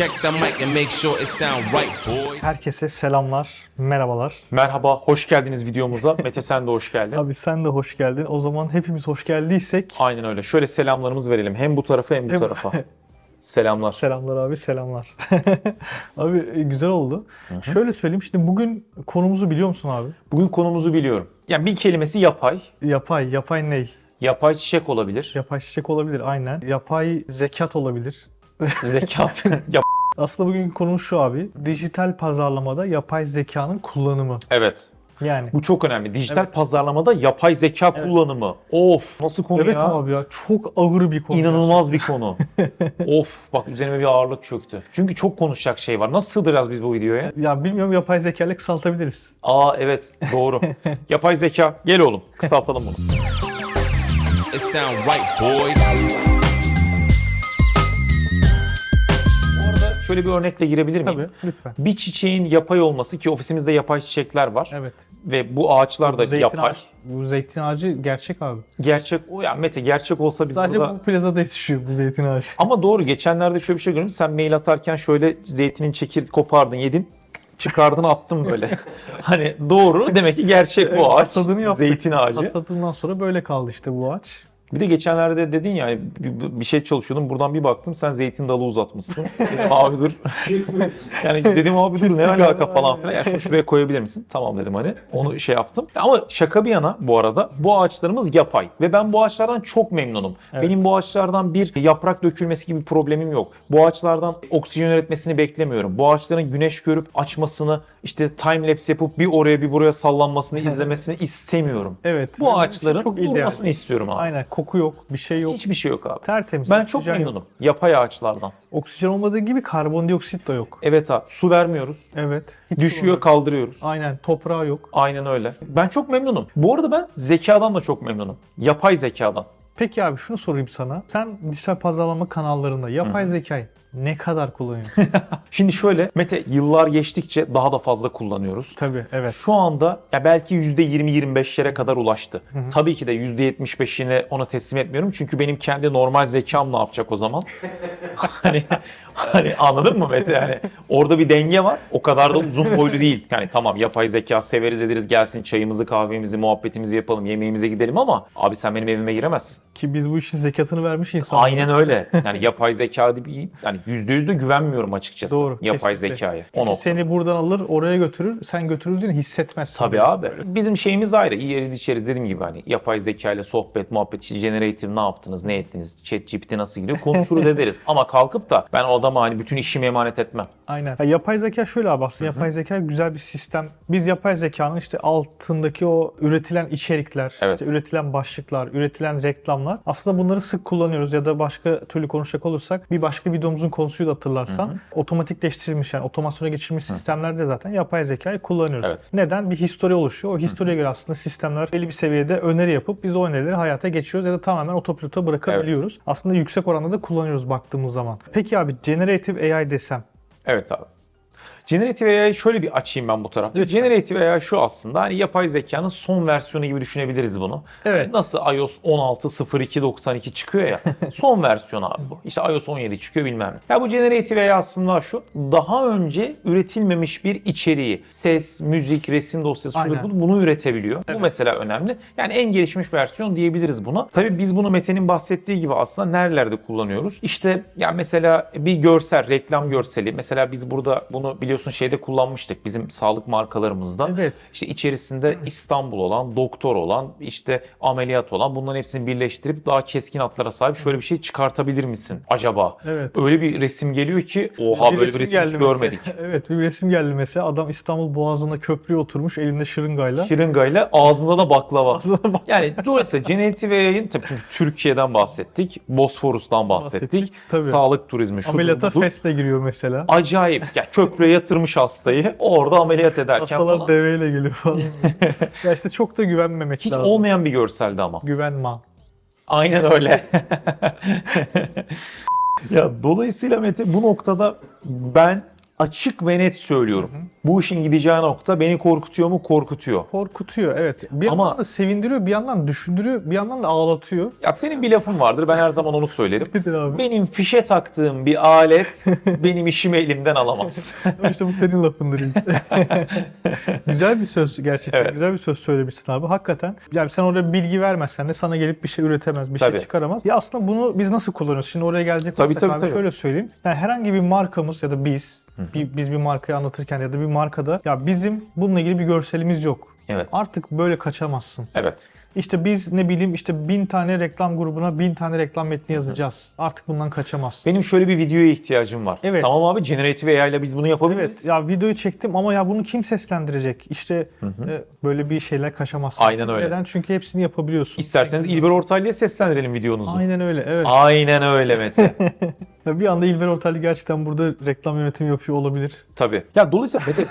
Check the mic and make sure it sound right, boy. Herkese selamlar, merhabalar. Merhaba, hoş geldiniz videomuza. Mete sen de hoş geldin. Abi sen de hoş geldin. O zaman hepimiz hoş geldiysek Aynen öyle. Şöyle selamlarımızı verelim. Hem bu tarafa hem bu Hem- tarafa. Selamlar. selamlar abi, selamlar. abi e, güzel oldu. Şöyle söyleyeyim, şimdi bugün konumuzu biliyor musun abi? Bugün konumuzu biliyorum. Yani bir kelimesi yapay. Yapay, yapay ney? Yapay çiçek olabilir. Yapay çiçek olabilir aynen. Yapay zekat olabilir. Zekat. Yap- Aslında bugün konumuz şu abi. Dijital pazarlamada yapay zekanın kullanımı. evet. Yani. Bu çok önemli. Dijital Evet. pazarlamada yapay zeka kullanımı. Of nasıl konu Evet ya? abi ya çok ağır bir konu. İnanılmaz bir konu. of bak üzerime bir ağırlık çöktü. Çünkü çok konuşacak şey var. Nasıl sığdıracağız biz bu videoya? Ya bilmiyorum yapay zeka ile kısaltabiliriz. Aa evet doğru. yapay zeka. Gel oğlum kısaltalım bunu. It sound right, boy. Şöyle bir örnekle girebilir miyim? Tabii lütfen. Bir çiçeğin yapay olması ki ofisimizde yapay çiçekler var Evet. ve bu ağaçlar da Zeytin yapay. ağacı, bu zeytin ağacı gerçek abi. Gerçek o ya Mete gerçek olsa biz Sadece burada bu plazada yetişiyor bu zeytin ağacı. ama doğru geçenlerde şöyle bir şey gördüm. Sen mail atarken şöyle zeytinin çekir kopardın yedin çıkardın attın böyle. hani doğru demek ki gerçek bu ağaç. Hasadını yaptık. Zeytin ağacı. Hasadından sonra böyle kaldı işte bu ağaç. Bir de geçenlerde dedin ya bir, bir şey çalışıyordum buradan bir baktım sen zeytin dalı uzatmışsın. Dedim, abi dur. yani dedim abi dur ne alaka falan filan. Ya şunu şuraya koyabilir misin? Tamam dedim hani. Onu şey yaptım. Ama şaka bir yana bu arada bu ağaçlarımız yapay. Ve ben bu ağaçlardan çok memnunum. Evet. Benim bu ağaçlardan bir yaprak dökülmesi gibi bir problemim yok. Bu ağaçlardan oksijen üretmesini beklemiyorum. Bu ağaçların güneş görüp açmasını işte time lapse yapıp bir oraya bir buraya sallanmasını izlemesini istemiyorum. Evet. Bu ağaçların çok ideal. durmasını istiyorum abi. Aynen koku yok, bir şey yok. Hiçbir şey yok abi. Tertemiz. Ben çok oksijen yok. memnunum. Yapay ağaçlardan. Oksijen olmadığı gibi karbondioksit de yok. Evet abi. Su vermiyoruz. Evet. hiç Düşüyor olmadı. kaldırıyoruz. Aynen toprağı yok. Aynen öyle. Ben çok memnunum. Bu arada ben zekadan da çok memnunum. Yapay zekadan. Peki abi şunu sorayım sana. Sen dijital pazarlama kanallarında yapay zekayı ne kadar kullanıyorsun? Şimdi şöyle Mete yıllar geçtikçe daha da fazla kullanıyoruz. Tabii evet. Şu anda ya belki %20-25'lere kadar ulaştı. Tabii ki de %75'ini ona teslim etmiyorum. Çünkü benim kendi normal zekam ne yapacak o zaman? hani hani anladın mı Mete yani? Orada bir denge var. O kadar da uzun boylu değil. Yani tamam yapay zeka severiz ederiz gelsin çayımızı kahvemizi muhabbetimizi yapalım yemeğimize gidelim ama abi sen benim evime giremezsin. Ki biz bu işin zekatını vermiş insanlar. Aynen öyle. Yani yapay zeka değil. Yani yüzde yüz de güvenmiyorum açıkçası. Doğru. Yapay kesinlikle. zekaya. O. Seni buradan alır oraya götürür. Sen götürüldüğünü hissetmezsin. Tabii abi. Bizim şeyimiz ayrı. Yeriz içeriz dediğim gibi hani yapay zeka ile sohbet, muhabbet, işte generative ne yaptınız, ne ettiniz, chat GPT nasıl gidiyor konuşuruz ederiz. Ama kalkıp da ben o adama hani bütün işimi emanet etmem. Aynen. Ya yapay zeka şöyle abi aslında yapay zeka güzel bir sistem. Biz yapay zekanın işte altındaki o üretilen içerikler, Evet. işte üretilen başlıklar, üretilen reklamlar aslında bunları sık kullanıyoruz ya da başka türlü konuşacak olursak bir başka videomuzun konusuydu hatırlarsan. Otomatikleştirilmiş yani otomasyona geçirilmiş sistemlerde zaten yapay zekayı kullanıyoruz. Evet. Neden? Bir history oluşuyor. O historiye göre aslında sistemler belli bir seviyede öneri yapıp biz o önerileri hayata geçiyoruz ya da tamamen otopilota bırakabiliyoruz. Aslında yüksek oranda da kullanıyoruz baktığımız zaman. Peki abi generative AI desem Evet abi. Generative AI'yi şöyle bir açayım ben bu tarafta. Generative AI şu aslında hani yapay zekanın son versiyonu gibi düşünebiliriz bunu. Evet. Nasıl iOS 16.02.92 çıkıyor ya. son versiyon abi bu. İşte iOS 17 çıkıyor bilmem ne. Ya bu Generative AI aslında şu. Daha önce üretilmemiş bir içeriği, ses, müzik, resim dosyası şudur budur, bunu üretebiliyor. Bu mesela önemli. Yani en gelişmiş versiyon diyebiliriz buna. Tabii biz bunu Mete'nin bahsettiği gibi aslında nerelerde kullanıyoruz? İşte ya mesela bir görsel, reklam görseli. Mesela biz burada bunu biliyorsun şeyde kullanmıştık. Bizim sağlık markalarımızda. Evet. İşte içerisinde İstanbul olan, doktor olan, işte ameliyat olan bunların hepsini birleştirip daha keskin hatlara sahip şöyle bir şey çıkartabilir misin acaba? Evet. Öyle bir resim geliyor ki oha böyle bir resim hiç görmedik. evet bir resim geldi mesela. Adam İstanbul Boğazı'nda köprüye oturmuş elinde şırıngayla. Şırıngayla ağzında da baklava. Ağzına bak- Yani dolayısıyla Generative AI'ın tabii çünkü Türkiye'den bahsettik, Bosforus'tan bahsettik, Bahsettik, tabii. sağlık turizmi, şu Ameliyata fesle giriyor mesela. Acayip. Ya köprüye yatırmış hastayı orada ameliyat ederken Hastalar falan. deveyle geliyor falan. ya işte çok da güvenmemek Hiç lazım. olmayan bir görseldi ama. Güvenme. Aynen öyle. ya dolayısıyla Mete bu noktada ben açık ve net söylüyorum. Bu işin gideceği nokta beni korkutuyor mu? Korkutuyor. Korkutuyor evet. Bir Ama- yandan da sevindiriyor, bir yandan düşündürüyor, bir yandan da ağlatıyor. Ya senin bir lafın vardır. Ben her zaman onu söylerim. Nedir abi? Benim fişe taktığım bir alet benim işimi elimden alamaz. işte bu senin lafındır. güzel bir söz gerçekten. Evet. Güzel bir söz söylemişsin abi. Hakikaten. Yani sen oraya bilgi vermezsen de sana gelip bir şey üretemez, bir Tabii. şey çıkaramaz. Ya aslında bunu biz nasıl kullanıyoruz? Şimdi oraya gelecek Tabii, tabii, abi tabii. şöyle söyleyeyim. Yani herhangi bir markamız ya da biz bir, biz bir markayı anlatırken ya da bir markada ya bizim bununla ilgili bir görselimiz yok. Evet. Artık böyle kaçamazsın. Evet. İşte biz ne bileyim işte bin tane reklam grubuna bin tane reklam metni yazacağız. Artık bundan kaçamazsın. Benim şöyle bir videoya ihtiyacım var. Evet. Tamam abi Generative AI ile biz bunu yapabiliriz. Evet ya videoyu çektim ama ya bunu kim seslendirecek? İşte e, böyle bir şeyler kaçamazsın. Aynen öyle. Neden? Çünkü hepsini yapabiliyorsun. İsterseniz İlber Ortaylı'ya seslendirelim videonuzu. Aynen öyle evet. Aynen öyle Mete. Ya Bir anda İlber Ortaylı gerçekten burada reklam yönetimi yapıyor olabilir. Tabii. Ya dolayısıyla Mete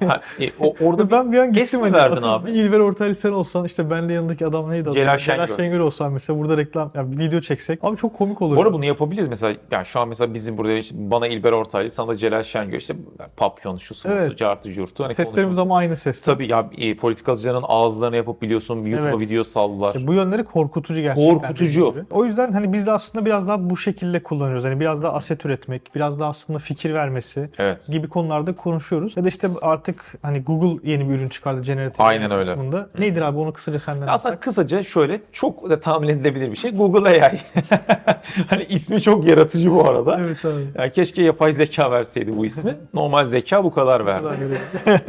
ha, e, o, orada ben bir an gittim hani. verdin atıyorum, abi? İlber Ortaylı sen olsan işte benle yanındaki adam neydi adı? Celal Celal Şengör. Şengör olsan mesela burada reklam yani video çeksek. Abi çok komik olur. Bu arada bunu yapabiliriz mesela. Yani şu an mesela bizim burada işte bana İlber Ortaylı, sana da Celal Şengör işte papyon şu su Evet. cartı curtu. Hani Seslerimiz konuşması. ama aynı ses. Tabii ya e, politikacıların ağızlarını yapıp biliyorsun YouTube'a Evet. video saldılar. E, Bu yönleri korkutucu gerçekten. Korkutucu. O yüzden hani biz de aslında biraz daha bu şekilde kullanıyoruz. Hani biraz daha aset üretmek, biraz daha aslında fikir vermesi Evet. gibi konularda konuşuyoruz. Ya da işte artık hani Google yeni bir ürün çıkardı Generative Aynen öyle. kısmında. Nedir abi onu kısaca senden Aslında alsak. kısaca şöyle çok da tahmin edilebilir bir şey. Google AI. hani ismi çok yaratıcı bu arada. Evet abi. Yani keşke yapay zeka verseydi bu ismi. Normal zeka bu kadar verdi.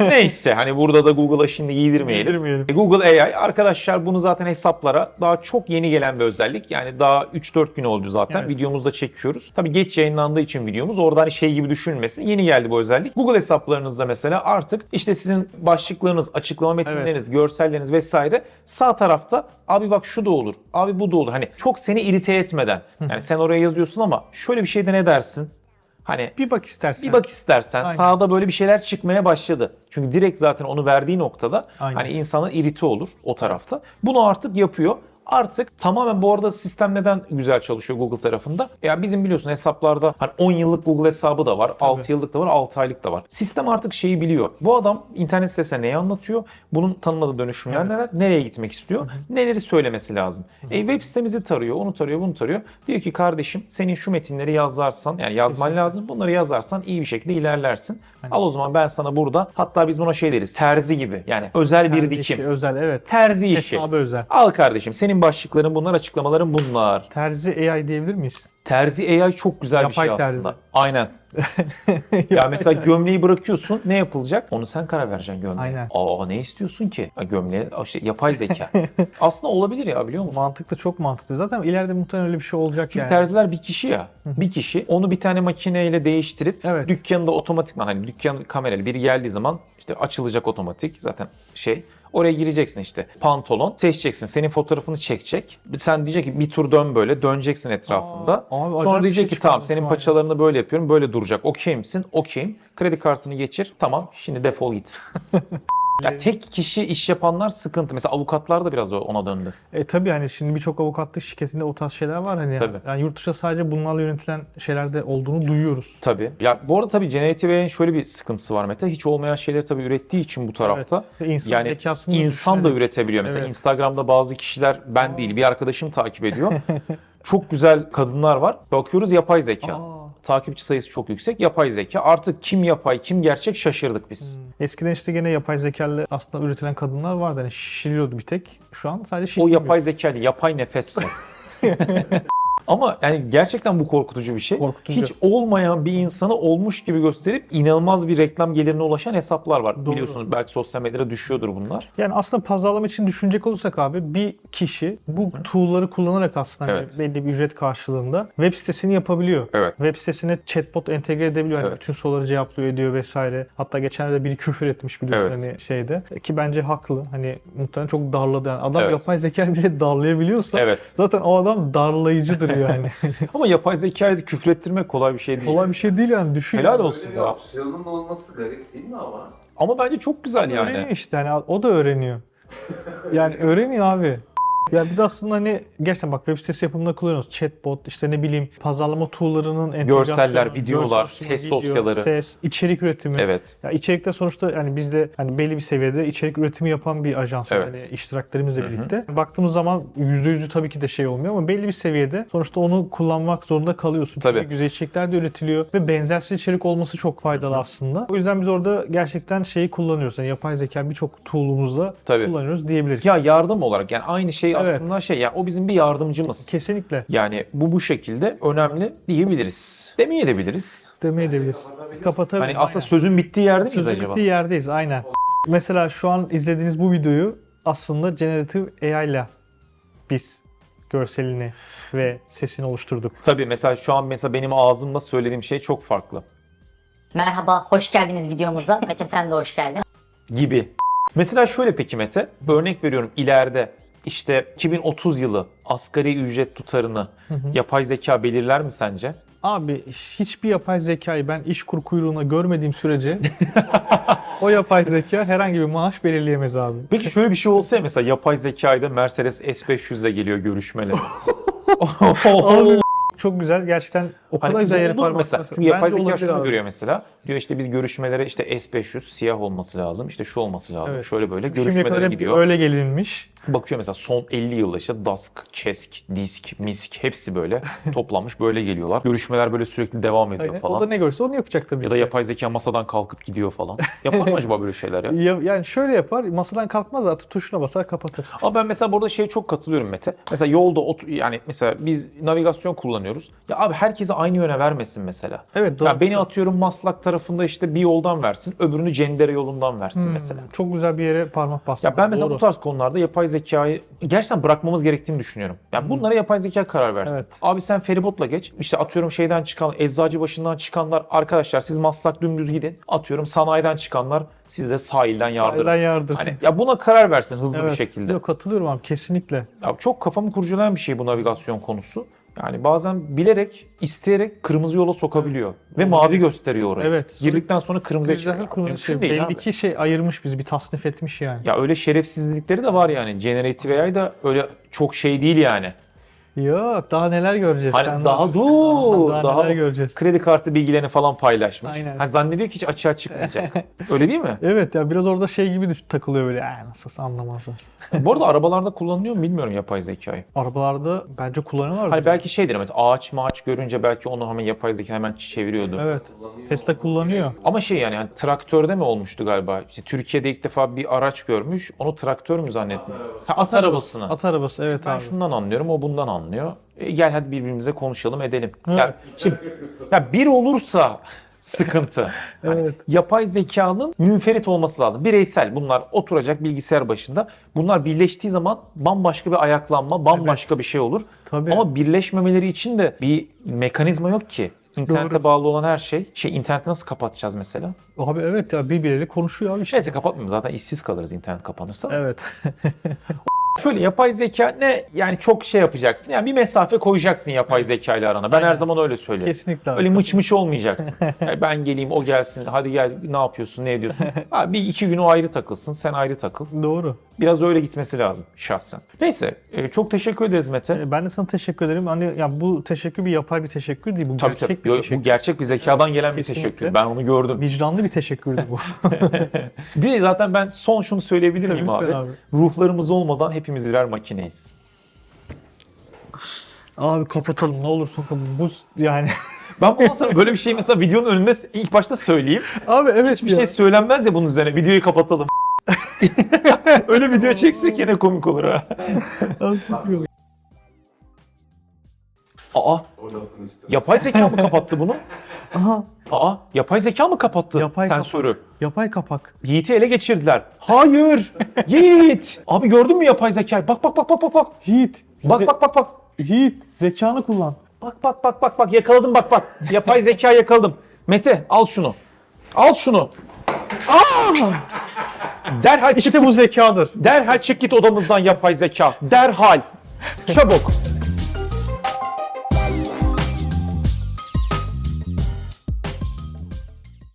Neyse hani burada da Google'a şimdi giydirmeyelim. Girmeyelim. Google AI arkadaşlar bunu zaten hesaplara daha çok yeni gelen bir özellik. Yani daha 3-4 gün oldu zaten. Evet. Videomuzda çekiyoruz. Tabii geç yayınlandığı için videomuz oradan şey gibi düşünmesin. Yeni geldi bu özellik. Google hesaplarınızda mesela artık işte sizin başlıklarınız, açıklama metinleriniz, görselleriniz vesaire sağ tarafta abi bak şu da olur, abi bu da olur. Hani çok seni irite etmeden. Yani sen oraya yazıyorsun ama şöyle bir şeyde ne dersin? Hani Bir bak istersen. bir bak istersen Aynen. sağda böyle bir şeyler çıkmaya başladı. Çünkü direkt zaten onu verdiği noktada Aynen. hani insanlar irite olur o tarafta. Bunu artık yapıyor. Artık tamamen bu arada sistem neden güzel çalışıyor Google tarafında? Ya bizim biliyorsun hesaplarda hani 10 yıllık Google hesabı da var, 6 yıllık da var, 6 aylık da var. Sistem artık şeyi biliyor. Bu adam internet sitesine neyi anlatıyor? Bunun tanımladığı dönüşümler neler? Nereye gitmek istiyor? Neleri söylemesi lazım? E, web sitemizi tarıyor, onu tarıyor, bunu tarıyor. Diyor ki kardeşim senin şu metinleri yazarsan yani yazman Kesinlikle. lazım. Bunları yazarsan iyi bir şekilde ilerlersin. Al o zaman ben sana burada hatta biz buna şey deriz terzi gibi yani özel bir Terzi dikim. işi, özel evet. Terzi işi. Hesabı özel. Al kardeşim senin başlıkların bunlar açıklamaların bunlar. Terzi AI diyebilir miyiz? Terzi AI çok güzel Yapay bir şey terzi. aslında. Aynen. ya mesela gömleği bırakıyorsun ne yapılacak? Onu sen karar vereceksin gömleğe. Aynen. Aa ne istiyorsun ki? Ha, gömleğe işte yapay zeka. aslında olabilir ya biliyor musun? Mantıklı çok mantıklı. Zaten ileride muhtemelen öyle bir şey olacak Çünkü yani. terziler bir kişi ya. Bir kişi onu bir tane makineyle değiştirip Evet. dükkanında otomatikman hani dükkan kamerayla biri geldiği zaman işte açılacak otomatik zaten şey. Oraya gireceksin işte pantolon seçeceksin senin fotoğrafını çekecek. Sen diyecek ki bir tur dön böyle döneceksin etrafında. Aa, abi Sonra bir diyecek şey ki tamam senin var ya." paçalarını böyle yapıyorum böyle duracak. Okey misin? Okeyim. Kredi kartını geçir. Tamam şimdi defol git. ya tek kişi iş yapanlar sıkıntı. Mesela avukatlar da biraz ona döndü. E tabii hani şimdi birçok avukatlık şirketinde o tarz şeyler var hani. Tabii. Yani yurt dışında sadece bunlarla yönetilen şeylerde olduğunu duyuyoruz. Tabii. Ya bu arada tabii Generative AI'nin şöyle bir sıkıntısı var Mete. Hiç olmayan şeyleri tabii ürettiği için bu tarafta. Ve insan yani zekasını insan da üretebiliyor. Mesela Evet. Instagram'da bazı kişiler ben değil bir arkadaşım takip ediyor. çok güzel kadınlar var. Bakıyoruz yapay zeka. Aa. Takipçi sayısı çok yüksek. Yapay zeka. Artık kim yapay kim gerçek şaşırdık biz. Eskiden işte gene yapay zekalı aslında üretilen kadınlar vardı. Hani şişiriyordu bir tek. Şu an sadece O şişirmiyor. yapay zeka değil, yapay nefesle. Ama yani gerçekten bu korkutucu bir şey. Korkutucu. Hiç olmayan bir insanı olmuş gibi gösterip inanılmaz bir reklam gelirine ulaşan hesaplar var. Doğru. Biliyorsunuz belki sosyal medyada düşüyordur bunlar. Yani aslında pazarlama için düşünecek olursak abi bir kişi bu tool'ları kullanarak aslında hani Evet. belli bir ücret karşılığında web sitesini yapabiliyor. Evet. Web sitesine chatbot entegre edebiliyor. Yani Evet. bütün soruları cevaplıyor ediyor vesaire. Hatta geçenlerde biri küfür etmiş biliyorsun Evet. hani şeyde. Ki bence haklı. Hani muhtemelen çok darladı. Yani adam Evet. yapay zeka bile darlayabiliyorsa Evet. zaten o adam darlayıcıdır yani. Ama yapay zekayı da küfrettirmek kolay bir şey değil. Kolay bir şey değil yani düşün. Helal yani. olsun Böyle bir ya. opsiyonun olması garip değil mi ama? Ama bence çok güzel Öğreniyor yani. işte yani o da öğreniyor. Yani öğreniyor abi. Ya biz aslında hani gerçekten bak web sitesi yapımında kullanıyoruz. Chatbot, işte ne bileyim pazarlama tool'larının entegrasyonu, Görseller, videolar, ses video, dosyaları. ses, içerik üretimi. Evet. Ya içerikte sonuçta hani biz de hani belli bir seviyede içerik üretimi yapan bir ajans Evet. yani iştiraklerimizle birlikte. Baktığımız zaman %100'ü tabii ki de şey olmuyor ama belli bir seviyede sonuçta onu kullanmak zorunda kalıyorsun. Tabii. Çünkü güzel içerikler de üretiliyor ve benzersiz içerik olması çok faydalı aslında. O yüzden biz orada gerçekten şeyi kullanıyoruz. Yani yapay zeka birçok tool'umuzda Tabii. kullanıyoruz diyebiliriz. Ya yardım olarak yani aynı şey Evet. aslında şey ya o bizim bir yardımcımız. Kesinlikle Yani bu bu şekilde önemli diyebiliriz. Demeyebiliriz. demeyebiliriz. Kapatabiliriz. Hani aslında sözün bittiği yerde miyiz Sözün acaba? bittiği yerdeyiz aynen. Mesela şu an izlediğiniz bu videoyu aslında Generative AI ile biz görselini ve sesini oluşturduk. Tabii mesela şu an mesela benim ağzımla söylediğim şey çok farklı Merhaba, hoş geldiniz videomuza. Mete sen de hoş geldin. gibi. Mesela şöyle peki Mete, örnek veriyorum ileride işte 2030 yılı asgari ücret tutarını yapay zeka belirler mi sence? Abi hiçbir yapay zekayı ben iş kur kuyruğuna görmediğim sürece o yapay zeka herhangi bir maaş belirleyemez abi. Peki şöyle bir şey olsa ya mesela yapay zekayda Mercedes S500'e geliyor görüşmelere. Abi, çok güzel gerçekten o kadar Hani güzel yere parmak mesela. Çünkü yapay zeka şunu abi. görüyor mesela. Diyor işte biz görüşmelere işte S500 siyah olması lazım. işte şu olması lazım. Evet. Şöyle böyle görüşmelere hep gidiyor. öyle gelinmiş. Bakıyor mesela son 50 yılda işte DASK, KESK, DISK, MISK hepsi böyle toplanmış böyle geliyorlar. Görüşmeler böyle sürekli devam ediyor Aynen. falan. O da ne görse onu yapacak tabii Ya da yapay zeka masadan kalkıp gidiyor falan. Yapar mı acaba böyle şeyler ya? Ya- Yani şöyle yapar, masadan kalkmaz zaten tuşuna basar kapatır. Ama ben mesela burada şeye çok katılıyorum Mete. Mesela yolda otur yani mesela biz navigasyon kullanıyoruz. Ya abi herkese aynı yöne vermesin mesela. Evet Ya beni atıyorum Maslak tarafında işte bir yoldan versin, öbürünü Cendere yolundan versin Hmm, mesela. Çok güzel bir yere parmak bastın. Ya ben mesela Doğru. bu tarz konularda yapay zekayı gerçekten bırakmamız gerektiğini düşünüyorum. Yani bunlara yapay zeka karar versin. Evet. Abi sen feribotla geç. İşte atıyorum şeyden çıkan, eczacı başından çıkanlar arkadaşlar siz Maslak dümdüz gidin. Atıyorum sanayiden çıkanlar siz de sahilden yardırın. Sahilden yardım. Hani ya buna karar versin hızlı bir Evet. şekilde. Yok katılıyorum abi kesinlikle. Ya çok kafamı kurcalayan bir şey bu navigasyon konusu. Yani bazen bilerek, isteyerek kırmızı yola sokabiliyor. Ve mavi gösteriyor orayı. Evet. Girdikten sonra kırmızıya çıkıyor. kırmızı Mümkün şey. değil Belli abi. ki şey ayırmış bizi bir tasnif etmiş yani. Ya öyle şerefsizlikleri de var yani. Generative AI da öyle çok şey değil yani. Yok daha neler göreceğiz. Hani Sen daha dur, daha, daha, neler göreceğiz. kredi kartı bilgilerini falan paylaşmış. Aynen. Ha, zannediyor ki hiç açığa çıkmayacak. öyle değil mi? Evet ya biraz orada şey gibi takılıyor böyle. Aa, nasıl anlamazlar. Bu arada arabalarda kullanılıyor mu bilmiyorum yapay zekayı. Arabalarda bence kullanıyorlar. Hani belki şeydir evet ağaç maaç görünce belki onu hemen yapay zeka hemen çeviriyordu. Evet. Tesla kullanıyor. Ama şey yani, hani traktörde mi olmuştu galiba? İşte Türkiye'de ilk defa bir araç görmüş. Onu traktör mü zannettin? Ha, at arabasını. At arabası evet ben abi. şundan anlıyorum, o bundan anlıyor. E, gel hadi birbirimize konuşalım, edelim. Evet. Yani şimdi ya bir olursa sıkıntı. Hani Evet. yapay zekanın münferit olması lazım. Bireysel bunlar oturacak bilgisayar başında. Bunlar birleştiği zaman bambaşka bir ayaklanma, bambaşka bir şey olur. Tabii. Ama birleşmemeleri için de bir mekanizma yok ki. İnternete Doğru. bağlı olan her şey. Şey interneti nasıl kapatacağız mesela? Abi evet ya birbirleriyle konuşuyor abi işte. Neyse kapatmayalım zaten işsiz kalırız internet kapanırsa. Evet. Şöyle yapay zeka ne yani çok şey yapacaksın. Yani bir mesafe koyacaksın yapay zeka ile arana. Ben her zaman öyle söylüyorum. Kesinlikle abi. Öyle mıç mıç olmayacaksın. Yani ben geleyim o gelsin. Hadi gel ne yapıyorsun ne ediyorsun. Ha, bir iki gün o ayrı takılsın sen ayrı takıl. Doğru. Biraz öyle gitmesi lazım şahsen. Neyse e, çok teşekkür ederiz Mete. E, Ben de sana teşekkür ederim. Hani ya bu teşekkür bir yapay bir teşekkür değil. Bu Tabii gerçek tabii. bir teşekkür. Bu gerçek bir zekadan gelen bir Kesinlikle. teşekkür. Ben onu gördüm. Vicdanlı bir teşekkürdü bu. Bir de zaten ben son şunu söyleyebilir miyim abi? abi. Ruhlarımız olmadan hepimiz birer makineyiz. abi kapatalım ne olursun. Bu yani. Ben bundan sonra böyle bir şey mesela videonun önünde ilk başta söyleyeyim. abi evet Hiçbir şey söylenmez ya bunun üzerine. Videoyu kapatalım. Öyle video çeksek yine komik olur ha. Aa, yapay zeka mı kapattı bunu? Aha Aa, yapay zeka mı kapattı Yapay sensörü? yapay kapak. Yiğit'i ele geçirdiler. Hayır! Yiğit! Abi gördün mü yapay zekayı? Bak bak bak bak bak bak. Yiğit. Bak ze- bak bak bak. Yiğit zekanı kullan. Bak bak bak bak bak yakaladım bak bak. Yapay zeka yakaladım. Mete al şunu. Al şunu. Aa! Derhal İşte bu zekadır. derhal çık git odamızdan yapay zeka. Derhal. Çabuk.